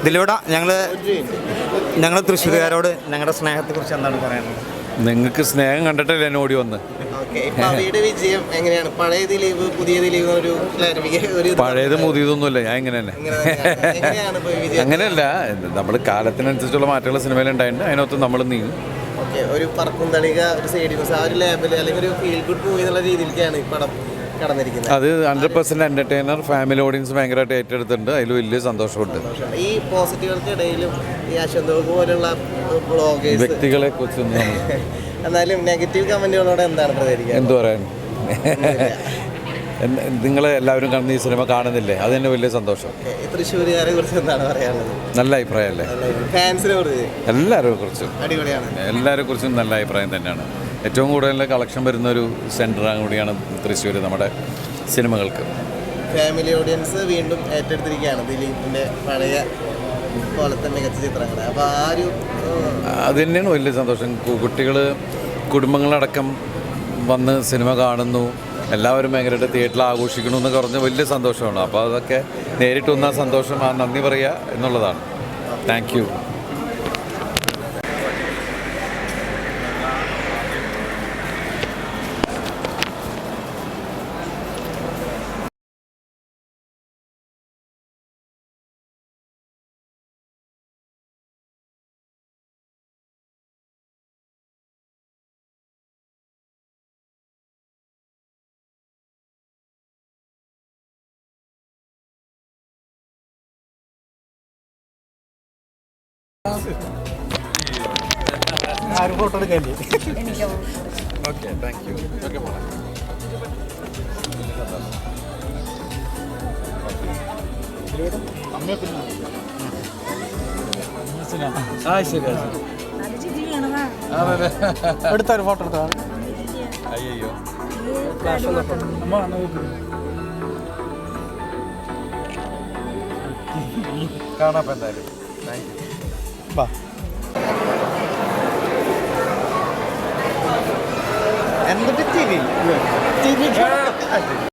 ഇതിലൂടെ ഞങ്ങൾ ഞങ്ങൾ തൃശ്ശൂരുകാരോട് ഞങ്ങളുടെ സ്നേഹത്തെക്കുറിച്ച് എന്താണ് പറയാനുള്ളത്? നിങ്ങൾക്ക് സ്നേഹം കണ്ടിട്ടല്ലേ എന്നെ ഓടി വന്ന്? ഓക്കെ ഇപ്പൊ അവയുടെ വിജയം എങ്ങനെയാണ്? പഴയ ലീവ് പുതിയ ദിലീപ് ഒരു പഴയത് മുതിയതൊന്നുമില്ല ഞാൻ ഇങ്ങനെ തന്നെ. എങ്ങനെയാണ് ഇപ്പൊ ഈ വിജയം? അങ്ങനെയല്ല നമ്മൾ കാലത്തിനനുസരിച്ചുള്ള മാറ്റങ്ങൾ സിനിമയിൽ ഉണ്ടായിട്ടുണ്ട് അതിനകത്ത് നമ്മൾ നീങ്ങും. ഓക്കെ ഒരു പറക്കും തളിക ഒരു സൈഡിൽ ആ ഒരു ലേബൽ അല്ലെങ്കിൽ ഒരു ഫീൽ ഗുഡ് മൂവി എന്നുള്ള രീതിയിലേക്കാണ് ഈ പടം കടന്നിരിക്കുന്നത് അത് hundred percent entertainer family audience ഭയങ്കരമായിട്ട് ഏറ്റെടുത്തിട്ടുണ്ട്. അതിൽ വലിയ സന്തോഷമുണ്ട്. ഈ പോസിറ്റീവുകൾക്കിടയിലും ഈ അശ്വന്തോഗ് പോലുള്ള ബ്ലോഗേഴ്സ് വ്യക്തികളെ കുറിച്ചൊന്നും എന്നാലും നെഗറ്റീവ് കമന്റുകളോട് എന്താണ് പ്രതികരിക്കുക? എന്തു പറയാൻ? നിങ്ങൾ എല്ലാവരും കാണുന്ന ഈ സിനിമ കാണുന്നില്ലേ? അത് തന്നെ വലിയ സന്തോഷം. തൃശ്ശൂരുകാരെ കുറിച്ച് എന്താണ് പറയാനുള്ളത്? നല്ല അഭിപ്രായമല്ലേ? ഫാൻസിനെ കുറിച്ച്. എല്ലാവരെ കുറിച്ചും. അടിപൊളിയാണ്. എല്ലാവരെ കുറിച്ചും നല്ല അഭിപ്രായം തന്നെയാണ്. ഏറ്റവും കൂടുതൽ കളക്ഷൻ വരുന്ന ഒരു സെന്ററാണ് കൂടിയാണ് തൃശ്ശൂർ നമ്മുടെ സിനിമകൾക്ക്. ഫാമിലി ഓഡിയൻസ് വീണ്ടും ഏറ്റെടുത്തിരിക്കുകയാണ് ദിലീപിന്റെ പഴയ പോലത്തെ മികച്ച ചിത്രങ്ങൾ അപ്പോൾ ആ ഒരു അത് തന്നെയാണ് വലിയ സന്തോഷം. കുട്ടികൾ കുടുംബങ്ങളടക്കം വന്ന് സിനിമ കാണുന്നു. എല്ലാവരും ഭയങ്കരമായിട്ട് തിയേറ്ററിൽ ആഘോഷിക്കണം എന്ന് പറഞ്ഞ് വലിയ സന്തോഷമാണ്. അപ്പോൾ അതൊക്കെ നേരിട്ട് വന്ന സന്തോഷം. ആ നന്ദി പറയുക എന്നുള്ളതാണ്. Thank okay thank you okay photo എടുത്താ അയ്യോ കാണാം അപ്പം എന്തായാലും. താങ്ക് യു বাহ And the TV. Yeah. TV.